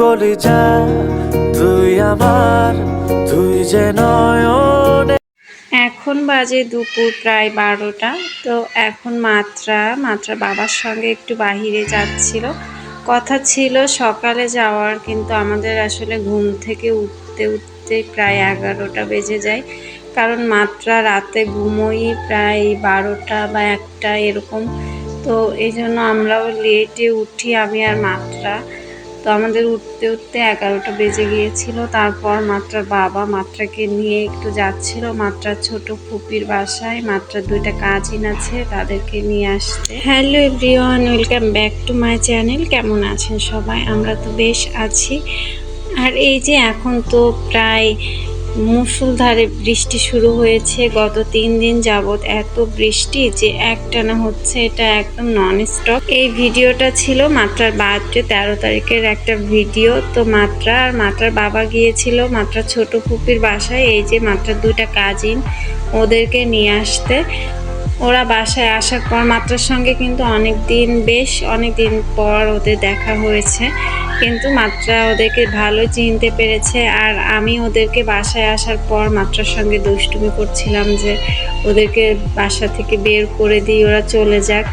কলিজা তুই আমার তুই যে নয়নে। এখন বাজে দুপুর, প্রায় বারোটা। তো এখন মাত্রা মাত্রা বাবার সঙ্গে একটু বাহিরে যাচ্ছিল। কথা ছিল সকালে যাওয়ার, কিন্তু আমাদের আসলে ঘুম থেকে উঠতে উঠতে প্রায় এগারোটা বেজে যায়। কারণ মাত্রা রাতে ঘুমোই প্রায় বারোটা বা একটা এরকম। তো এই জন্য আমরাও লেটে উঠি, আমি আর মাত্রা। তো আমাদের উঠতে উঠতে এগারোটা বেজে গিয়েছিল। তারপর মাত্রার বাবা মাত্রাকে নিয়ে একটু যাচ্ছিল। মাত্রার ছোট ফুপির বাসায়। মাত্রার দুইটা কাজিন আছে, তাদেরকে নিয়ে আসতে। Hello everyone, welcome back to my channel. কেমন আছেন সবাই? আমরা তো বেশ আছি। আর এই যে এখন তো প্রায় মুষলধারে বৃষ্টি শুরু হয়েছে। গত তিন দিন যাবৎ এত বৃষ্টি যে একটানা হচ্ছে, এটা একদম নন স্টপ এই ভিডিওটা ছিল মাত্রার বার্থডে তেরো তারিখের একটা ভিডিও। তো মাত্রা আর মাত্রার বাবা গিয়েছিল মাত্রা ছোট ফুপির বাসায়। এই যে মাত্রার দুইটা কাজিন ওদেরকে নিয়ে আসতে। ওরা বাসায় আসার পর মাত্রার সঙ্গে কিন্তু অনেক দিন বেশ অনেক দিন পর ওদের দেখা হয়েছে। কিন্তু মাত্রা ওদেরকে ভালো চিনতে পেরেছে আর আমি ওদেরকে বাসায় আসার পর মাত্রার সঙ্গে দুষ্টুমি করছিলাম যে ওদেরকে বাসা থেকে বের করে দিই ওরা চলে যাক।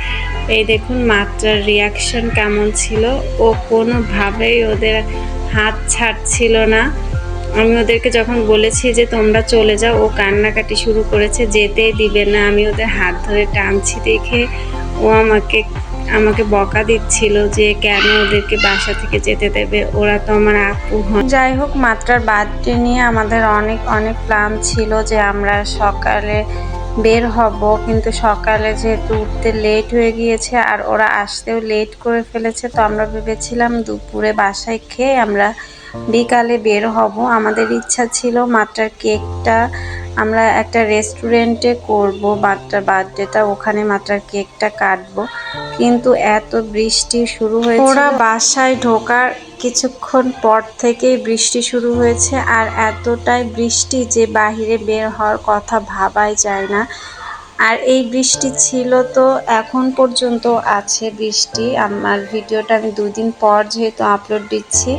এই দেখুন মাত্রার রিয়াকশন কেমন ছিল। ও কোনোভাবেই ওদের হাত ছাড়ছিল না। আমি ওদেরকে যখন বলেছি যে তোমরা চলে যাও, ও কান্নাকাটি শুরু করেছে, যেতেই দিবে না। আমি ওদের হাত ধরে টানছি দেখে ও আমাকে আমাকে বকা দিচ্ছিল যে কেন ওদেরকে বাসা থেকে যেতে দেবে। ওরা তো আমার আপু যাই হোক, মাত্রার বার্থডে নিয়ে আমাদের অনেক অনেক প্ল্যান ছিল যে আমরা সকালে বের হব। কিন্তু সকালে যেহেতু উঠতে লেট হয়ে গিয়েছে আর ওরা আসতেও লেট করে ফেলেছে, তো আমরা ভেবেছিলাম দুপুরে বাসায় খেয়ে আমরা বিকালে বের হব। আমাদের ইচ্ছা ছিল মাত্রার কেকটা আমরা একটা রেস্টুরেন্টে করব মাত্রার বার্থডেটা ওখানে মাত্রার কেকটা কাটবো। কিন্তু এত বৃষ্টি শুরু হয়েছে ওরা বাসায় ঢোকার কিছুক্ষণ পর থেকেই বৃষ্টি শুরু হয়েছে, আর এতটাই বৃষ্টি যে বাহিরে বের হওয়ার কথা ভাবাই যায় না। আর এই বৃষ্টি ছিল তো, এখন পর্যন্ত আছে বৃষ্টি। আমার ভিডিওটা আমি দুদিন পর যেহেতু আপলোড দিচ্ছি,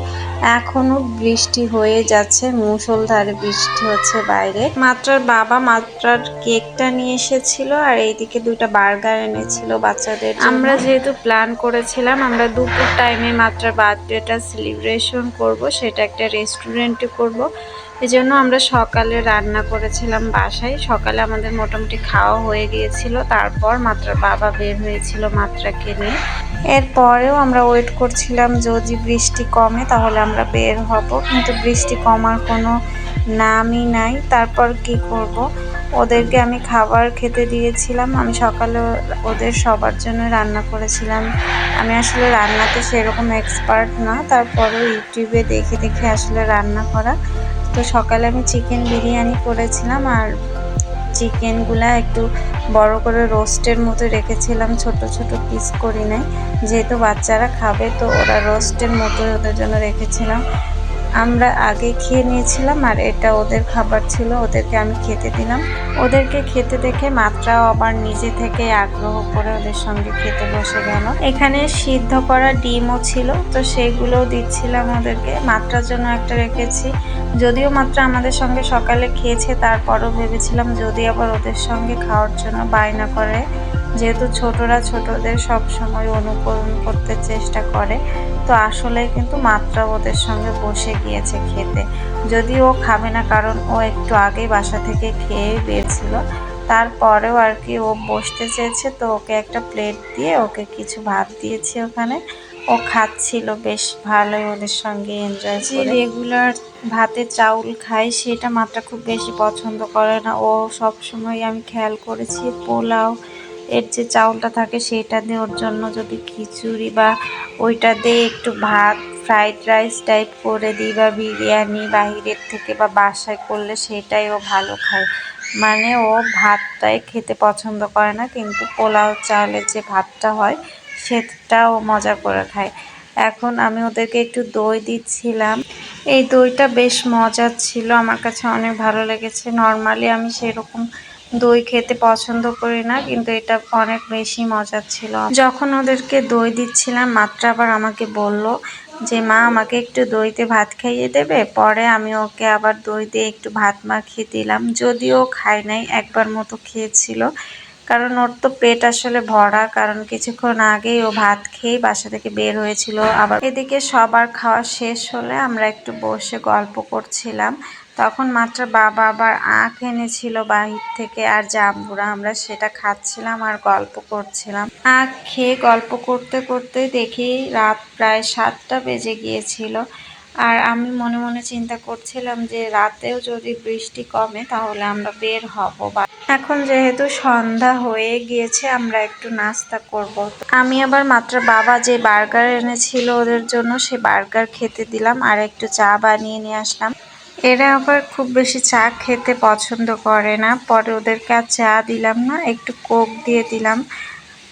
এখনও বৃষ্টি হয়ে যাচ্ছে, মুষলধারে বৃষ্টি হচ্ছে বাইরে। মাত্রার বাবা মাত্রার কেকটা নিয়ে এসেছিল আর এইদিকে দুইটা বার্গার এনেছিল বাচ্চাদের আমরা যেহেতু প্ল্যান করেছিলাম, আমরা দুপুর টাইমে মাত্রার বার্থডেটা সেলিব্রেশন করব, সেটা একটা রেস্টুরেন্টে করব। এই জন্য আমরা সকালে রান্না করেছিলাম বাসায়। সকালে আমাদের মোটামুটি খাওয়া হয়ে গিয়েছিল। তারপর মাত্রার বাবা বের হয়েছিল মাত্রাকে নিয়ে এরপরেও আমরা ওয়েট করছিলাম যদি বৃষ্টি কমে তাহলে আমরা বের হব। কিন্তু বৃষ্টি কমার কোনো নামই নাই। তারপর কি করব? ওদেরকে আমি খাবার খেতে দিয়েছিলাম। আমি সকালে ওদের সবার জন্য রান্না করেছিলাম। আমি আসলে রান্নাতে সেরকম এক্সপার্ট না। তারপরে ইউটিউবে দেখে দেখে আসলে রান্না করা তো সকালে আমি চিকেন বিরিয়ানি করেছিলাম আর চিকেনগুলা একটু বড় করে রোস্টের মতো রেখেছিলাম, ছোট ছোট পিস করি নাই। যেহেতু বাচ্চারা খাবে, তো ওরা রোস্টের মতো ওদের জন্য রেখেছিলাম। আমরা আগে খেয়ে নিয়েছিলাম আর এটা ওদের খাবার ছিল, ওদেরকে আমি খেতে দিলাম। ওদেরকে খেতে দেখে মাত্রাও আবার নিজে থেকে আগ্রহ করে ওদের সঙ্গে খেতে বসে গেল। এখানে সিদ্ধ করা ডিমও ছিল, তো সেইগুলোও দিচ্ছিলাম ওদেরকে। মাত্রার জন্য একটা রেখেছি। যদিও মাত্রা আমাদের সঙ্গে সকালে খেয়েছে, তারপরও ভেবেছিলাম যদি আবার ওদের সঙ্গে খাওয়ার জন্য বায়না করে। যেহেতু ছোটরা ছোটদের সব সময় অনুকরণ করতে চেষ্টা করে তো আসলে কিন্তু মাত্রা ওদের সঙ্গে বসে গিয়েছে খেতে। যদি ও খাবে না কারণ ও একটু আগেই বাসা থেকে খেয়ে বেরছিল। তারপরেও আর কি ও বসতে চেয়েছে তো ওকে একটা প্লেট দিয়ে ওকে কিছু ভাত দিয়েছি ওখানে। ও খাচ্ছিল বেশ ভালোই ওদের সঙ্গে এনজয় করে। রেগুলার ভাতে চাউল খায় সেটা মাত্রা খুব বেশি পছন্দ করে না। ও সব সময় আমি খেয়াল করেছি পোলাও এর যে চাউলটা থাকে সেটা দিয়ে ওর জন্য যদি খিচুড়ি বা ওইটা দিয়ে একটু ভাত ফ্রাইড রাইস টাইপ করে দিই বা বিরিয়ানি বাহিরের থেকে বা বাসায় করলে সেটাই ও ভালো খায়। মানে ও ভাতটাই খেতে পছন্দ করে না, কিন্তু পোলাও চালের যে ভাতটা হয় সেটা ও মজা করে খায়। এখন আমি ওদেরকে একটু দই দিচ্ছিলাম। এই দইটা বেশ মজার ছিল, আমার কাছে অনেক ভালো লেগেছে। নর্মালি আমি সেরকম দই খেতে পছন্দ করি না, কিন্তু এটা অনেক বেশি মজার ছিল। যখন ওদেরকে দই দিচ্ছিলাম, মাত্র আবার আমাকে বলল যে, মা, আমাকে একটু দইতে ভাত খাইয়ে দেবে? পরে আমি ওকে আবার দই দিয়ে একটু ভাত মাখিয়ে দিলাম। যদিও খায় নাই, একবার মতো খেয়েছিল। কারণ ওর তো পেট আসলে ভরা, কারণ কিছুক্ষণ আগেই ও ভাত খেয়ে বাসা থেকে বের হয়েছিল। আবার এদিকে সবার খাওয়া শেষ হলে আমরা একটু বসে গল্প করছিলাম। তখন মাত্র বাবা আবার আখ এনেছিল বাহির থেকে আর জাম্বুরা, আমরা সেটা খাচ্ছিলাম আর গল্প করছিলাম। আখ খেয়ে গল্প করতে করতে দেখি রাত প্রায় সাতটা বেজে গিয়েছিল। আর আমি মনে মনে চিন্তা করছিলাম যে রাতেও যদি বৃষ্টি কমে তাহলে আমরা বের হব বা। এখন যেহেতু সন্ধ্যা হয়ে গিয়েছে, আমরা একটু নাস্তা করব। আমি আবার মাত্র বাবা যে বার্গার এনেছিল ওদের জন্য সে বার্গার খেতে দিলাম আর একটু চা বানিয়ে নিয়ে আসলাম। এরা আবার খুব বেশি চা খেতে পছন্দ করে না। পরে ওদেরকে আর চা দিলাম না, একটু কোক দিয়ে দিলাম।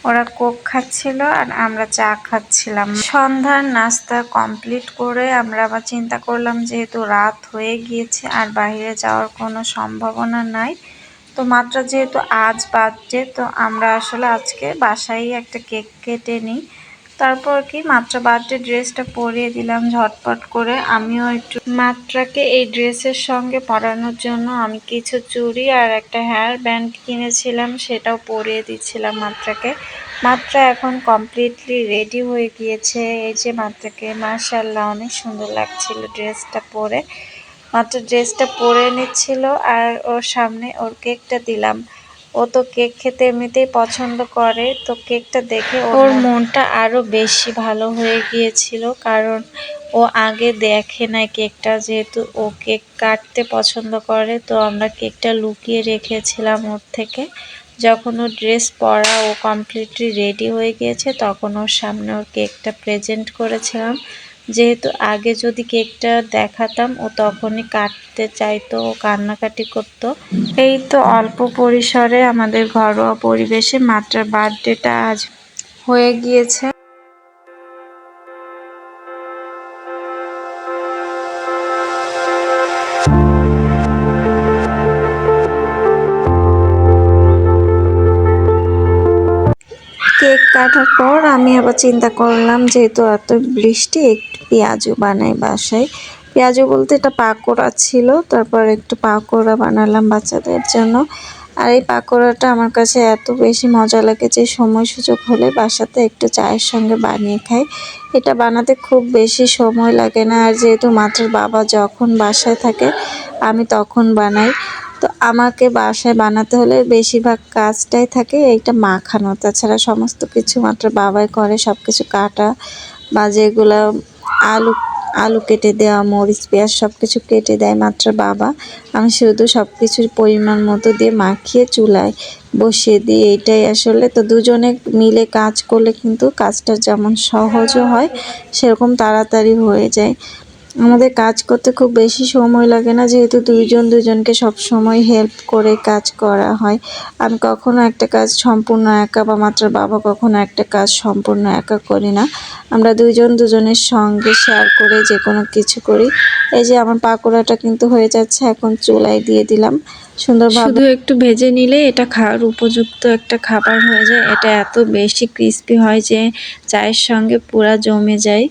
ওরা কোক খাচ্ছিল আর আমরা চা খাচ্ছিলাম। সন্ধ্যার নাস্তা কমপ্লিট করে আমরা আবার চিন্তা করলাম যেহেতু রাত হয়ে গিয়েছে আর বাইরে যাওয়ার কোনো সম্ভাবনা নাই। তো মাত্র যেহেতু আজ বার্থডে তো আমরা আসলে আজকে বাসায় একটা কেক কেটে নিই। তারপর কি, মাত্রা বার্থডে ড্রেসটা পরিয়ে দিলাম ঝটপট করে। আমিও একটু মাত্রাকে এই ড্রেসের সঙ্গে পরানোর জন্য আমি কিছু চুড়ি আর একটা হেয়ার ব্যান্ড কিনেছিলাম, সেটাও পরিয়ে দিচ্ছিলাম মাত্রাকে। মাত্রা এখন কমপ্লিটলি রেডি হয়ে গিয়েছে। এই যে মাত্রাকে মার্শাল্লাহ অনেক সুন্দর লাগছিল ড্রেসটা পরে। মাত্র ড্রেসটা পরে নিচ্ছিল আর ওর সামনে ওর কেকটা দিলাম। ও তো কেক খেতে এমনিতেই পছন্দ করে তো কেকটা দেখে ওর মনটা আরও বেশি ভালো হয়ে গিয়েছিল কারণ ও আগে দেখে না কেকটা যেহেতু ও কেক কাটতে পছন্দ করে তো আমরা কেকটা লুকিয়ে রেখেছিলাম ওর থেকে। যখন ও ড্রেস পরা ও কমপ্লিটলি রেডি হয়ে গিয়েছে তখন ওর সামনে ওর কেকটা প্রেজেন্ট করেছিলাম। যেহেতু আগে যদি কেকটা দেখাতাম, ও তখনই কাটতে চাইতো, ও কান্নাকাটি করতো। এই তো অল্প পরিসরে আমাদের ঘরোয়া পরিবেশে মাত্রার বার্থডেটা আজ হয়ে গিয়েছে। কেক কাটার পর আমি আবার চিন্তা করলাম, যেহেতু এত বৃষ্টি একটু পেঁয়াজু বানাই বাসায়। পেঁয়াজু বলতে এটা পাকোড়া ছিল, তারপর একটু পাকোড়া বানালাম বাচ্চাদের জন্য। আর এই পাকোড়াটা আমার কাছে এত বেশি মজা লাগে যে সময় সুযোগ হলে বাসাতে একটু চায়ের সঙ্গে বানিয়ে খাই। এটা বানাতে খুব বেশি সময় লাগে না, আর যেহেতু মাত্র বাবা যখন বাসায় থাকে, আমি তখন বানাই। তো আমাকে বাসায় বানাতে হলে বেশিরভাগ কাজটাই থাকে এইটা মাখানো। তাছাড়া সমস্ত কিছু মাত্র বাবাই করে সব কিছু কাটা বা যেগুলো আলু আলু কেটে দেওয়া, মরিচ, পেঁয়াজ সব কিছু কেটে দেয় মাত্র বাবা। আমি শুধু সব কিছুর পরিমাণ মতো দিয়ে মাখিয়ে চুলায় বসিয়ে দিই। এইটাই আসলে তো দুজনে মিলে কাজ করলে কিন্তু কাজটা যেমন সহজও হয়, সেরকম তাড়াতাড়ি হয়ে যায়। আমাদের কাজ করতে খুব বেশি সময় লাগে না, যেহেতু দুইজন দুজনকে সব সময় হেল্প করে কাজ করা হয়। আমি কখনো একটা কাজ সম্পূর্ণ একা বা মাত্র বাবা কখনো একটা কাজ সম্পূর্ণ একা করি না। আমরা দুইজন দুজনের সঙ্গে শেয়ার করে যে কোনো কিছু করি। এই যে আমার পাকোড়াটা কিন্তু হয়ে যাচ্ছে, এখন চুলায় দিয়ে দিলাম। সুন্দরভাবে শুধু একটু ভেজে নিলে এটা খাওয়ার উপযুক্ত একটা খাবার হয়ে যায়। এটা এত বেশি ক্রিস্পি হয় যে চায়ের সঙ্গে পুরা জমে যায়।